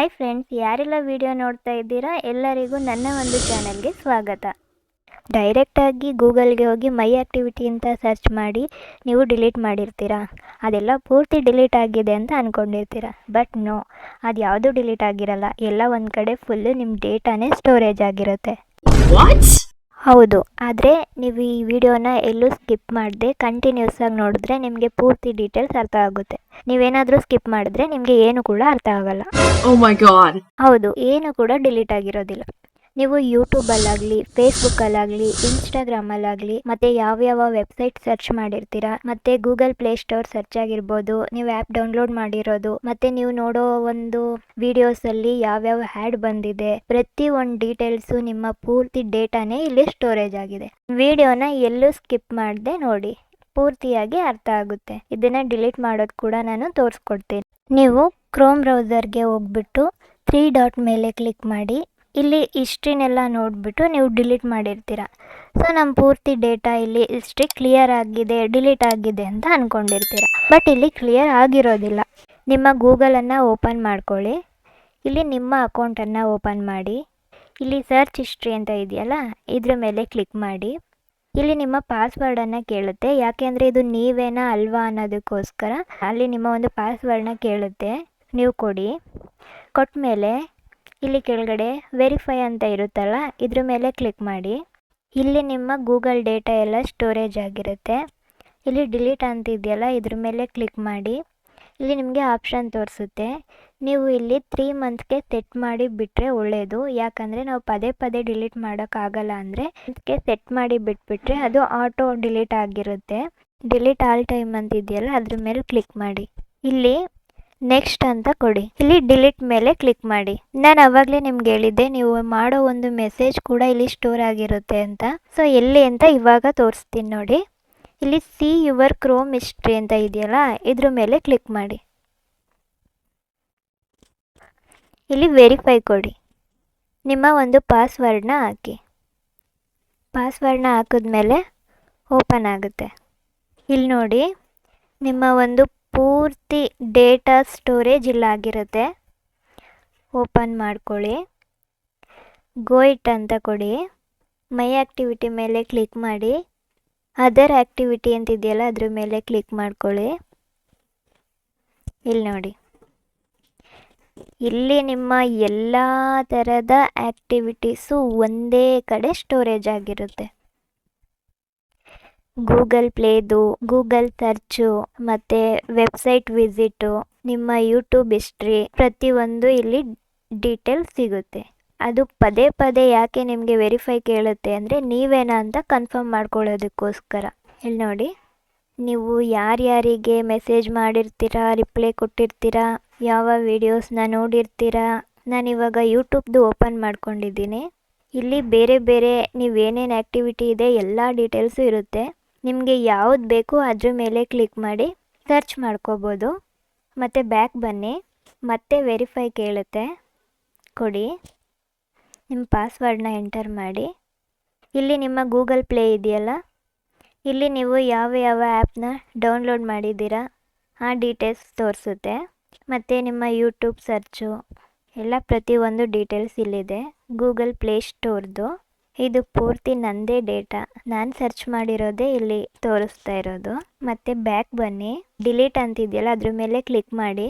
Hi friends ಯಾರೆಲ್ಲ video ನೋಡ್ತಾ ಇದ್ದೀರಾ? ಎಲ್ಲರಿಗೂ ನನ್ನ ಒಂದು ಚಾನಲ್ಗೆ ಸ್ವಾಗತ. ಡೈರೆಕ್ಟಾಗಿ ಗೂಗಲ್ಗೆ ಹೋಗಿ ಮೈ ಆ್ಯಕ್ಟಿವಿಟಿ ಅಂತ ಸರ್ಚ್ ಮಾಡಿ ನೀವು ಡಿಲೀಟ್ ಮಾಡಿರ್ತೀರಾ? ಅದೆಲ್ಲ ಪೂರ್ತಿ ಡಿಲೀಟ್ ಆಗಿದೆ ಅಂತ ಅಂದ್ಕೊಂಡಿರ್ತೀರ ಬಟ್ ನೋ ಅದು ಯಾವುದೂ ಡಿಲೀಟ್ ಆಗಿರಲ್ಲ. ಎಲ್ಲ ಒಂದು ಕಡೆ ಫುಲ್ಲು ನಿಮ್ಮ ಡೇಟಾನೇ ಸ್ಟೋರೇಜ್ ಆಗಿರುತ್ತೆ? ಹೌದು ಆದರೆ ನೀವು ಈ ವಿಡಿಯೋನ ಎಲ್ಲೂ ಸ್ಕಿಪ್ ಮಾಡದೆ ಕಂಟಿನ್ಯೂಸ್ ಆಗಿ ನೋಡಿದ್ರೆ ನಿಮಗೆ ಪೂರ್ತಿ ಡೀಟೇಲ್ಸ್ ಅರ್ಥ ಆಗುತ್ತೆ. ನೀವೇನಾದರೂ ಸ್ಕಿಪ್ ಮಾಡಿದ್ರೆ ನಿಮಗೆ ಏನು ಕೂಡ ಅರ್ಥ ಆಗಲ್ಲ. Oh. ಹೌದು ಏನು ಕೂಡ ಡಿಲೀಟ್ ಆಗಿರೋದಿಲ್ಲ. ನೀವು ಯೂಟ್ಯೂಬಲ್ಲಾಗಲಿ ಫೇಸ್ಬುಕ್ಕಲ್ಲಾಗಲಿ ಇನ್ಸ್ಟಾಗ್ರಾಮಲ್ಲಾಗಲಿ ಮತ್ತು ಯಾವ್ಯಾವ ವೆಬ್ಸೈಟ್ ಸರ್ಚ್ ಮಾಡಿರ್ತೀರಾ, ಮತ್ತು ಗೂಗಲ್ ಪ್ಲೇ ಸ್ಟೋರ್ ಸರ್ಚ್ ಆಗಿರ್ಬೋದು, ನೀವು ಆ್ಯಪ್ ಡೌನ್ಲೋಡ್ ಮಾಡಿರೋದು, ಮತ್ತು ನೀವು ನೋಡೋ ಒಂದು ವಿಡಿಯೋಸಲ್ಲಿ ಯಾವ್ಯಾವ ಹ್ಯಾಡ್ ಬಂದಿದೆ, ಪ್ರತಿ ಒಂದು ಡೀಟೇಲ್ಸು ನಿಮ್ಮ ಪೂರ್ತಿ ಡೇಟಾನೇ ಇಲ್ಲಿ ಸ್ಟೋರೇಜ್ ಆಗಿದೆ. ವಿಡಿಯೋನ ಎಲ್ಲೂ ಸ್ಕಿಪ್ ಮಾಡದೆ ನೋಡಿ, ಪೂರ್ತಿಯಾಗಿ ಅರ್ಥ ಆಗುತ್ತೆ. ಇದನ್ನು ಡಿಲೀಟ್ ಮಾಡೋದು ಕೂಡ ನಾನು ತೋರಿಸ್ಕೊಡ್ತೀನಿ. ನೀವು ಕ್ರೋಮ್ ಬ್ರೌಸರ್ಗೆ ಹೋಗ್ಬಿಟ್ಟು ತ್ರೀ ಡಾಟ್ ಮೇಲೆ ಕ್ಲಿಕ್ ಮಾಡಿ ಇಲ್ಲಿ ಹಿಸ್ಟ್ರಿನೆಲ್ಲ ನೋಡಿಬಿಟ್ಟು ನೀವು ಡಿಲೀಟ್ ಮಾಡಿರ್ತೀರ. ಸೊ ನಮ್ಮ ಪೂರ್ತಿ ಡೇಟಾ ಇಲ್ಲಿ ಹಿಸ್ಟ್ರಿ ಕ್ಲಿಯರ್ ಆಗಿದೆ, ಡಿಲೀಟ್ ಆಗಿದೆ ಅಂತ ಅಂದ್ಕೊಂಡಿರ್ತೀರ ಬಟ್ ಇಲ್ಲಿ ಕ್ಲಿಯರ್ ಆಗಿರೋದಿಲ್ಲ. ನಿಮ್ಮ ಗೂಗಲನ್ನು ಓಪನ್ ಮಾಡ್ಕೊಳ್ಳಿ. ಇಲ್ಲಿ ನಿಮ್ಮ ಅಕೌಂಟನ್ನು ಓಪನ್ ಮಾಡಿ. ಇಲ್ಲಿ ಸರ್ಚ್ ಹಿಸ್ಟ್ರಿ ಅಂತ ಇದೆಯಲ್ಲ, ಇದ್ರ ಮೇಲೆ ಕ್ಲಿಕ್ ಮಾಡಿ. ಇಲ್ಲಿ ನಿಮ್ಮ ಪಾಸ್ವರ್ಡನ್ನು ಕೇಳುತ್ತೆ. ಯಾಕೆಂದರೆ ಇದು ನೀವೇನಾ ಅಲ್ವಾ ಅನ್ನೋದಕ್ಕೋಸ್ಕರ ಅಲ್ಲಿ ನಿಮ್ಮ ಒಂದು ಪಾಸ್ವರ್ಡನ್ನ ಕೇಳುತ್ತೆ. ನೀವು ಕೊಡಿ. ಕೊಟ್ಟ ಮೇಲೆ ಇಲ್ಲಿ ಕೆಳಗಡೆ ವೆರಿಫೈ ಅಂತ ಇರುತ್ತಲ್ಲ, ಇದ್ರ ಮೇಲೆ ಕ್ಲಿಕ್ ಮಾಡಿ. ಇಲ್ಲಿ ನಿಮ್ಮ ಗೂಗಲ್ ಡೇಟಾ ಎಲ್ಲ ಸ್ಟೋರೇಜ್ ಆಗಿರುತ್ತೆ. ಇಲ್ಲಿ ಡಿಲೀಟ್ ಅಂತ ಇದೆಯಲ್ಲ, ಇದ್ರ ಮೇಲೆ ಕ್ಲಿಕ್ ಮಾಡಿ. ಇಲ್ಲಿ ನಿಮಗೆ ಆಪ್ಷನ್ ತೋರಿಸುತ್ತೆ. ನೀವು ಇಲ್ಲಿ ತ್ರೀ ಮಂತ್ಗೆ ಸೆಟ್ ಮಾಡಿ ಬಿಟ್ಟರೆ ಒಳ್ಳೆಯದು ಯಾಕಂದರೆ ನಾವು ಪದೇ ಪದೇ ಡಿಲೀಟ್ ಮಾಡೋಕ್ಕಾಗಲ್ಲ ಅಂದರೆ ಅದಕ್ಕೆ ಸೆಟ್ ಮಾಡಿ ಬಿಟ್ಬಿಟ್ರೆ ಅದು ಆಟೋ ಡಿಲೀಟ್ ಆಗಿರುತ್ತೆ. ಡಿಲೀಟ್ ಆಲ್ ಟೈಮ್ ಅಂತ ಇದೆಯಲ್ಲ, ಅದ್ರ ಮೇಲೆ ಕ್ಲಿಕ್ ಮಾಡಿ. ಇಲ್ಲಿ ನೆಕ್ಸ್ಟ್ ಅಂತ ಕೊಡಿ. ಇಲ್ಲಿ ಡಿಲೀಟ್ ಮೇಲೆ ಕ್ಲಿಕ್ ಮಾಡಿ. ನಾನು ಅವಾಗಲೇ ನಿಮ್ಗೆ ಹೇಳಿದ್ದೆ, ನೀವು ಮಾಡೋ ಒಂದು ಮೆಸೇಜ್ ಕೂಡ ಇಲ್ಲಿ ಸ್ಟೋರ್ ಆಗಿರುತ್ತೆ ಅಂತ. ಸೊ ಎಲ್ಲಿ ಅಂತ ಇವಾಗ ತೋರಿಸ್ತೀನಿ ನೋಡಿ. ಇಲ್ಲಿ ಸಿ ಯುವರ್ ಕ್ರೋಮ್ ಹಿಸ್ಟ್ರಿ ಅಂತ ಇದೆಯಲ್ಲ, ಇದ್ರ ಮೇಲೆ ಕ್ಲಿಕ್ ಮಾಡಿ. ಇಲ್ಲಿ ವೆರಿಫೈ ಕೊಡಿ. ನಿಮ್ಮ ಒಂದು ಪಾಸ್ವರ್ಡ್ನ ಹಾಕಿ. ಪಾಸ್ವರ್ಡ್ನ ಹಾಕಿದ್ಮೇಲೆ ಓಪನ್ ಆಗುತ್ತೆ. ಇಲ್ಲಿ ನೋಡಿ, ನಿಮ್ಮ ಒಂದು ಪೂರ್ತಿ ಡೇಟಾ ಸ್ಟೋರೇಜ್ ಇಲ್ಲ ಆಗಿರುತ್ತೆ. ಓಪನ್ ಮಾಡ್ಕೊಳ್ಳಿ. ಗೋಯಿಟ್ ಅಂತ ಕೊಡಿ. ಮೈ ಆ್ಯಕ್ಟಿವಿಟಿ ಮೇಲೆ ಕ್ಲಿಕ್ ಮಾಡಿ. ಅದರ್ ಆ್ಯಕ್ಟಿವಿಟಿ ಅಂತಿದೆಯಲ್ಲ, ಅದ್ರ ಮೇಲೆ ಕ್ಲಿಕ್ ಮಾಡ್ಕೊಳ್ಳಿ. ಇಲ್ಲಿ ನೋಡಿ. ಇಲ್ಲಿ ನಿಮ್ಮ ಎಲ್ಲ ಥರದ ಆ್ಯಕ್ಟಿವಿಟೀಸು ಒಂದೇ ಕಡೆ ಸ್ಟೋರೇಜ್ ಆಗಿರುತ್ತೆ. ಗೂಗಲ್ ಪ್ಲೇದು, ಗೂಗಲ್ ಸರ್ಚು, ಮತ್ತು ವೆಬ್ಸೈಟ್ ವಿಸಿಟು, ನಿಮ್ಮ ಯೂಟ್ಯೂಬ್ ಹಿಸ್ಟ್ರಿ ಪ್ರತಿಯೊಂದು ಇಲ್ಲಿ ಡೀಟೇಲ್ ಸಿಗುತ್ತೆ. ಅದು ಪದೇ ಪದೇ ಯಾಕೆ ನಿಮಗೆ ವೆರಿಫೈ ಕೇಳುತ್ತೆ ಅಂದರೆ ನೀವೇನಾ ಅಂತ ಕನ್ಫರ್ಮ್ ಮಾಡ್ಕೊಳ್ಳೋದಕ್ಕೋಸ್ಕರ. ಇಲ್ಲಿ ನೋಡಿ, ನೀವು ಯಾರ್ಯಾರಿಗೆ ಮೆಸೇಜ್ ಮಾಡಿರ್ತೀರಾ, ರಿಪ್ಲೈ ಕೊಟ್ಟಿರ್ತೀರಾ, ಯಾವ ವೀಡಿಯೋಸ್ನ ನೋಡಿರ್ತೀರಾ, ನಾನಿವಾಗ ಯೂಟ್ಯೂಬ್ದು ಓಪನ್ ಮಾಡ್ಕೊಂಡಿದ್ದೀನಿ. ಇಲ್ಲಿ ಬೇರೆ ಬೇರೆ ನೀವೇನೇನು ಆ್ಯಕ್ಟಿವಿಟಿ ಇದೆ, ಎಲ್ಲ ಡೀಟೇಲ್ಸು ಇರುತ್ತೆ. ನಿಮಗೆ ಯಾವ್ದು ಬೇಕು ಅದ್ರ ಮೇಲೆ ಕ್ಲಿಕ್ ಮಾಡಿ ಸರ್ಚ್ ಮಾಡ್ಕೋಬೋದು. ಮತ್ತು ಬ್ಯಾಕ್ ಬನ್ನಿ. ಮತ್ತೆ ವೆರಿಫೈ ಕೇಳುತ್ತೆ. ಕೊಡಿ. ನಿಮ್ಮ ಪಾಸ್ವರ್ಡ್ನ ಎಂಟರ್ ಮಾಡಿ. ಇಲ್ಲಿ ನಿಮ್ಮ ಗೂಗಲ್ ಪ್ಲೇ ಇದೆಯಲ್ಲ? ಇಲ್ಲಿ ನೀವು ಯಾವ ಯಾವ ಆ್ಯಪ್ನ ಡೌನ್ಲೋಡ್ ಮಾಡಿದ್ದೀರಾ? ಆ ಡೀಟೇಲ್ಸ್ ತೋರಿಸುತ್ತೆ. ಮತ್ತು ನಿಮ್ಮ ಯೂಟ್ಯೂಬ್ ಸರ್ಚು ಎಲ್ಲ ಪ್ರತಿಯೊಂದು ಡೀಟೇಲ್ಸ್ ಇಲ್ಲಿದೆ. ಗೂಗಲ್ ಪ್ಲೇ ಸ್ಟೋರ್ದು ಇದು ಪೂರ್ತಿ ನಂದೇ ಡೇಟಾ. ನಾನು ಸರ್ಚ್ ಮಾಡಿರೋದೇ ಇಲ್ಲಿ ತೋರಿಸ್ತಾ ಇರೋದು. ಮತ್ತು ಬ್ಯಾಕ್ ಬನ್ನಿ. ಡಿಲೀಟ್ ಅಂತಿದೆಯಲ್ಲ, ಅದ್ರ ಮೇಲೆ ಕ್ಲಿಕ್ ಮಾಡಿ.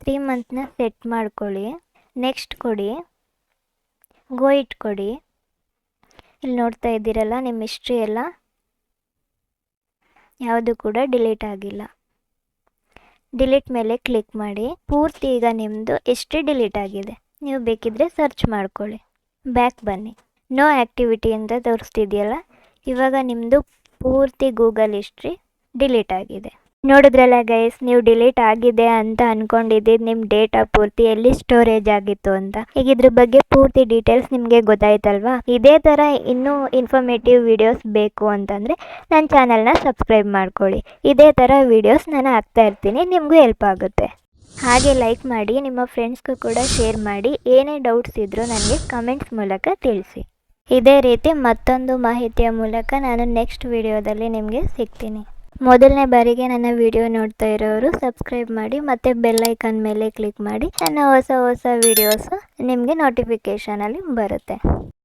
ತ್ರೀ ಮಂತ್ನ ಸೆಟ್ ಮಾಡ್ಕೊಳ್ಳಿ. ನೆಕ್ಸ್ಟ್ ಕೊಡಿ. ಗೋ ಇಟ್ ಕೊಡಿ ಇಲ್ಲಿ ನೋಡ್ತಾ ಇದ್ದೀರಲ್ಲ ನಿಮ್ಮ ಹಿಸ್ಟ್ರಿ ಎಲ್ಲ. ಯಾವುದು ಕೂಡ ಡಿಲೀಟ್ ಆಗಿಲ್ಲ. ಡಿಲೀಟ್ ಮೇಲೆ ಕ್ಲಿಕ್ ಮಾಡಿ. ಪೂರ್ತಿ ಈಗ ನಿಮ್ಮದು ಹಿಸ್ಟ್ರಿ ಡಿಲೀಟ್ ಆಗಿದೆ. ನೀವು ಬೇಕಿದ್ದರೆ ಸರ್ಚ್ ಮಾಡ್ಕೊಳ್ಳಿ. ಬ್ಯಾಕ್ ಬನ್ನಿ. ನೋ ಆ್ಯಕ್ಟಿವಿಟಿ ಅಂತ ತೋರಿಸ್ತಿದೆಯಲ್ಲ? ಇವಾಗ ನಿಮ್ಮದು ಪೂರ್ತಿ ಗೂಗಲ್ ಹಿಸ್ಟ್ರಿ ಡಿಲೀಟ್ ಆಗಿದೆ. ನೋಡಿದ್ರಲ್ಲ ಗೈಸ್ ನೀವು ಡಿಲೀಟ್ ಆಗಿದೆ ಅಂತ ಅಂದ್ಕೊಂಡಿದ್ದು ನಿಮ್ಮ ಡೇಟಾ ಪೂರ್ತಿ ಎಲ್ಲಿ ಸ್ಟೋರೇಜ್ ಆಗಿತ್ತು ಅಂತ. ಈಗ ಇದ್ರ ಬಗ್ಗೆ ಪೂರ್ತಿ ಡೀಟೇಲ್ಸ್ ನಿಮಗೆ ಗೊತ್ತಾಯ್ತಲ್ವಾ? ಇದೇ ಥರ ಇನ್ನೂ ಇನ್ಫಾರ್ಮೇಟಿವ್ ವಿಡಿಯೋಸ್ ಬೇಕು ಅಂತಂದರೆ ನನ್ನ ಚಾನಲ್ನ ಸಬ್ಸ್ಕ್ರೈಬ್ ಮಾಡ್ಕೊಳ್ಳಿ. ಇದೇ ಥರ ವೀಡಿಯೋಸ್ ನಾನು ಹಾಕ್ತಾ ಇರ್ತೀನಿ, ನಿಮಗೂ ಹೆಲ್ಪ್ ಆಗುತ್ತೆ. ಹಾಗೆ ಲೈಕ್ ಮಾಡಿ, ನಿಮ್ಮ ಫ್ರೆಂಡ್ಸ್ಗೂ ಕೂಡ ಶೇರ್ ಮಾಡಿ. ಏನೇ ಡೌಟ್ಸ್ ಇದ್ದರೂ ನನಗೆ ಕಮೆಂಟ್ಸ್ ಮೂಲಕ ತಿಳಿಸಿ. ಇದೇ ರೀತಿ ಮತ್ತೊಂದು ಮಾಹಿತಿಯ ಮೂಲಕ ನಾನು ನೆಕ್ಸ್ಟ್ ವಿಡಿಯೋದಲ್ಲಿ ನಿಮಗೆ ಸಿಗ್ತೀನಿ. ಮೊದಲನೇ ಬಾರಿಗೆ ನನ್ನ ವಿಡಿಯೋ ನೋಡ್ತಾ ಇರೋರು ಸಬ್ಸ್ಕ್ರೈಬ್ ಮಾಡಿ ಮತ್ತು ಬೆಲ್ ಐಕಾನ್ ಮೇಲೆ ಕ್ಲಿಕ್ ಮಾಡಿ, ನನ್ನ ಹೊಸ ಹೊಸ ವಿಡಿಯೋಸು ನಿಮಗೆ ನೋಟಿಫಿಕೇಷನಲ್ಲಿ ಬರುತ್ತೆ.